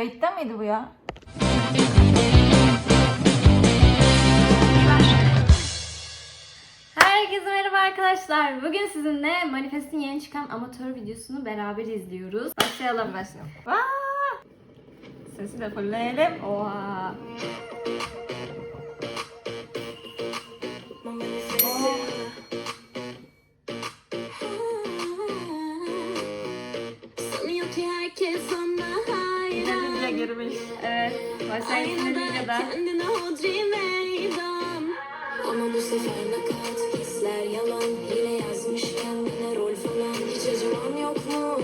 Kayıtta mıydı bu ya? Herkese merhaba arkadaşlar. Bugün sizinle Manifest'in yeni çıkan amatör videosunu beraber izliyoruz. Başlayalım. Başlayalım. Aa! Sesi de fulleyelim. Oha. Kendine hodri meydan. Ama bu sefer nakat hisler yalan. Yine yazmış kendine rol falan. Hiç acıman yok mu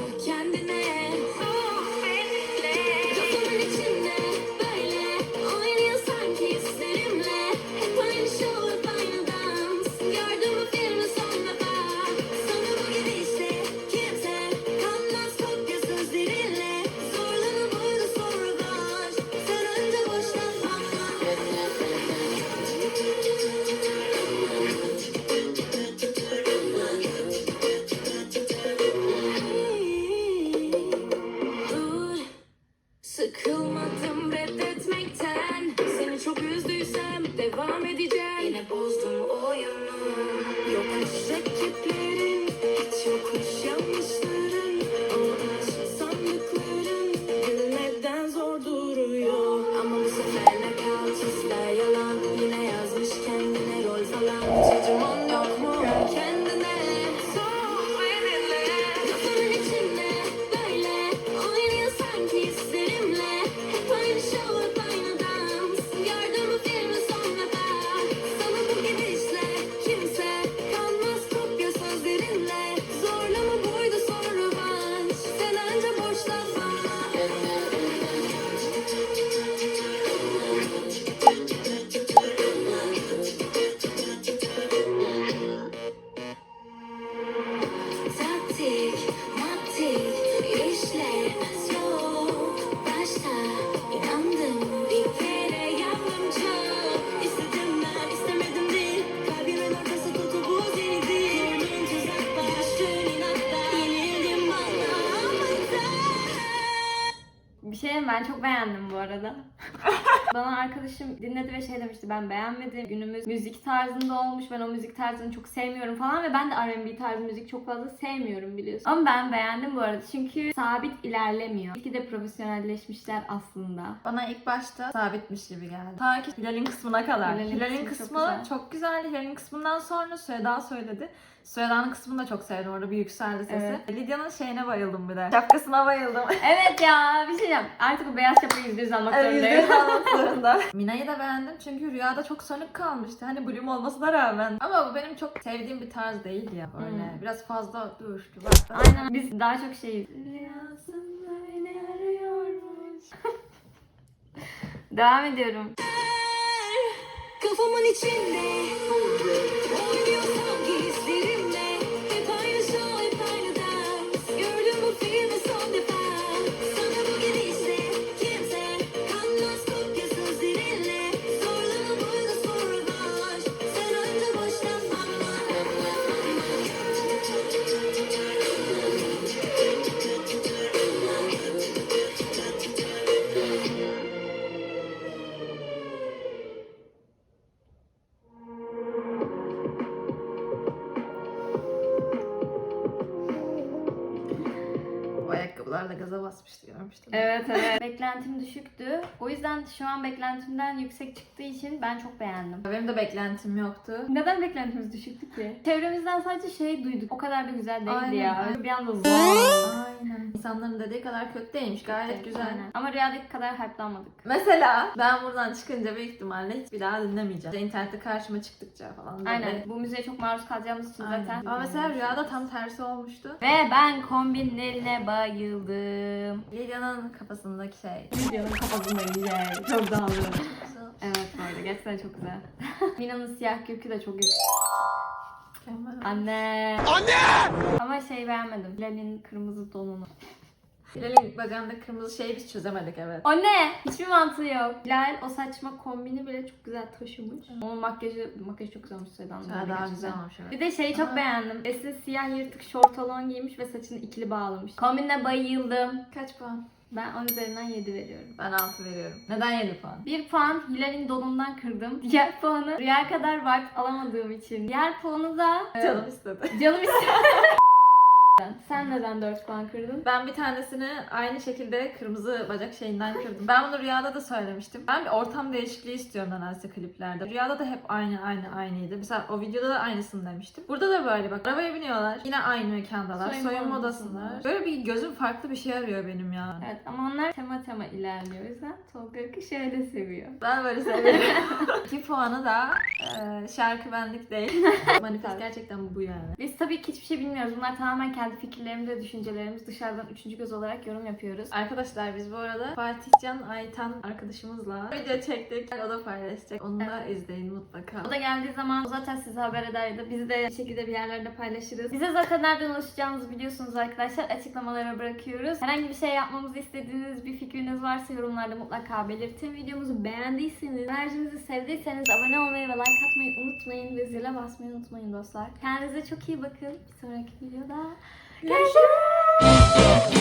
ben çok beğendim bu arada. Bana arkadaşım dinledi ve şey demişti ben beğenmedim. Günümüz müzik tarzında olmuş. Ben o müzik tarzını çok sevmiyorum falan ve ben de R&B tarzı müzik çok fazla sevmiyorum biliyorsun. Ama ben beğendim bu arada çünkü sabit ilerlemiyor. Belki de profesyonelleşmişler aslında. Bana ilk başta sabitmiş gibi geldi. Ta ki Hilal'in kısmına kadar. Hilal'in Hilal'in kısmı çok kısmı güzel. çok güzeldi. Hilal'in kısmından sonra Süheda söyledi. Süheda'nın kısmını da çok sevdim. Orada bir yükseldi sesi. Lidya'nın şeyine bayıldım bir de. Şapkasına bayıldım. Evet ya bir şey diyeceğim. Artık o beyaz şapkayı yüzde yüz almak Evet, zorundayım. yüzde yüz zorunda. Mina'yı da beğendim çünkü rüyada çok sönük kalmıştı. Hani bloom olmasına rağmen. Ama bu benim çok sevdiğim bir tarz değil ya böyle. Hmm. Biraz fazla düştü. Aynen. Biz daha çok şey Rüyasında beni arıyormuş. Devam ediyorum. Kafamın içinde Ayakkabılarla gaza basmıştı görmüştüm. Evet evet. Beklentim düşüktü. O yüzden şu an beklentimden yüksek çıktığı için ben çok beğendim. Benim de beklentim yoktu. Neden beklentimiz düşüktü ki? Çevremizden sadece şey duyduk. O kadar da güzel değildi Aynen, ya. Bir anda zor. Aynen. İnsanların dediği kadar kötü değilmiş. Gayet güzel. Aynen. Ama rüyadaki kadar hype'lanmadık. Mesela ben buradan çıkınca büyük ihtimalle hiç bir daha dinlemeyeceğim. İnternette karşıma çıktıkça falan. böyle. Aynen. Bu müziğe çok maruz kalacağımız için Aynen. zaten. Ama mesela rüyada tam tersi olmuştu. Ve ben kombinlerine bayıldım. Lilya'nın kafasındaki şey. Videonun kafasında güzel. Çok dağılıyorum. Evet bu arada gerçekten çok güzel. Mina'nın siyah kürkü de çok. Mükemmel. Anne. Anne! Ama şey beğenmedim. Hilal'in kırmızı donunu. Hilal'in bacağında kırmızı şeyi biz çözemedik evet. O ne? Hiçbir mantığı yok. Hilal o saçma kombini bile çok güzel taşımış. Onun makyajı, makyajı çok güzelmiş Sedan. Daha, daha güzel olmuş evet. Bir de şeyi çok Ama- beğendim. Esin siyah yırtık şortalon giymiş ve saçını ikili bağlamış. Kombine bayıldım. Kaç puan? Ben 10 üzerinden 7 veriyorum. Ben 6 veriyorum. Neden 7 puan? Bir puan Hilal'in donundan kırdım. Diğer puanı rüya kadar vibe alamadığım için. Diğer puanı da e, Canım istedi. canım istedi. Sen neden 4 puan kırdın? Ben bir tanesini aynı şekilde kırmızı bacak şeyinden kırdım. Ben bunu rüyada da söylemiştim. Ben bir ortam değişikliği istiyorum nedense kliplerde. Rüyada da hep aynı aynı aynıydı. Mesela o videoda da aynısını demiştim. Burada da böyle bak. Arabaya biniyorlar. Yine aynı mekandalar. Soyunma Soyunma, odasındalar. Böyle bir gözüm farklı bir şey arıyor benim ya. Evet ama onlar tema tema ilerliyor. O yüzden Tolga Akı şöyle seviyor. Ben böyle seviyorum. 2 puanı da e, şarkı benlik değil. Manifest gerçekten bu yani. Biz tabii ki hiçbir şey bilmiyoruz. Bunlar tamamen kendi fikirlerimiz ve düşüncelerimiz. Dışarıdan üçüncü göz olarak yorum yapıyoruz. Arkadaşlar biz bu arada Fatih Can Aytan arkadaşımızla video çektik. O da paylaşacak. Onu da izleyin mutlaka. O da geldiği zaman o zaten size haber eder ya da biz de bir şekilde bir yerlerde paylaşırız. Bize zaten nereden ulaşacağımızı biliyorsunuz arkadaşlar. Açıklamalara bırakıyoruz. Herhangi bir şey yapmamızı istediğiniz bir fikriniz varsa yorumlarda mutlaka belirtin. Videomuzu beğendiyseniz, enerjimizi sevdiyseniz abone olmayı ve like atmayı unutmayın ve zile basmayı unutmayın dostlar. Kendinize çok iyi bakın. Bir sonraki videoda 感谢。